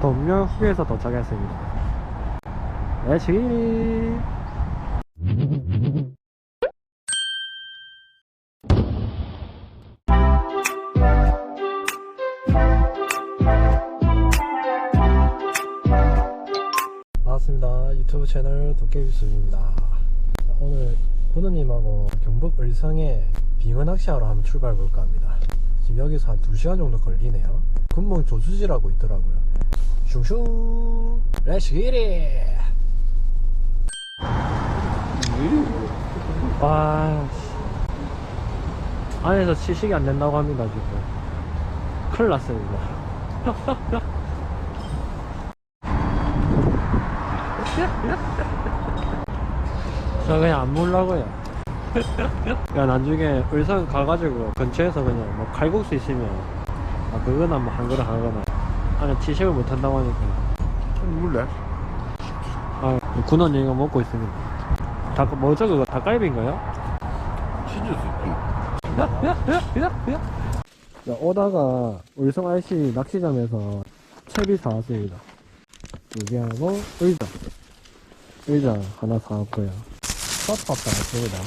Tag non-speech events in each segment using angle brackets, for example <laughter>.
동명 후에서 도착했습니다. 레츠기리! 반갑습니다. 유튜브 채널 도깨비수입니다. 오늘 군우님하고 경북 을성에 빙어 낚시하러 한번 출발 볼까 합니다. 지금 여기서 한 2시간 정도 걸리네요. 금방 조수지라고 있더라고요. 슝슝! 렛츠기리! 와, 씨. 안에서 치식이 안 된다고 합니다, 지금. 큰일 났습니다. <laughs> 저 그냥 안 물라고요. 야 나중에 울산 가가지고 근처에서 그냥 뭐 칼국수 있으면 아 그거나 뭐 한 그릇 하거나 아니 치식을 못 한다고 하니까 물래? 아 군원 이거 먹고 있습니다. 닭 뭐죠 그거 닭갈비인가요? 치즈 스프. 자, 오다가 울성 RC 낚시점에서 채비 사왔습니다. 여기하고 의자. 의자 하나 사왔고요. 서팝 사왔습니다.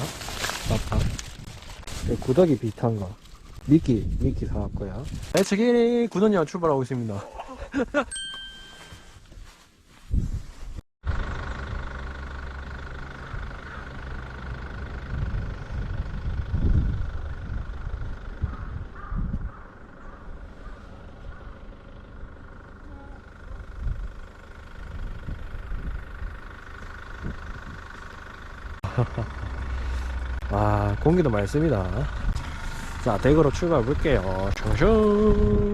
네, 구더기 비슷한 거. 미끼, 미끼 사왔고요. 에츠기니 구더니와 출발하고 있습니다. 와, <laughs> 공기도 맑습니다. 자, 댁으로 출발 볼게요. 슝슝.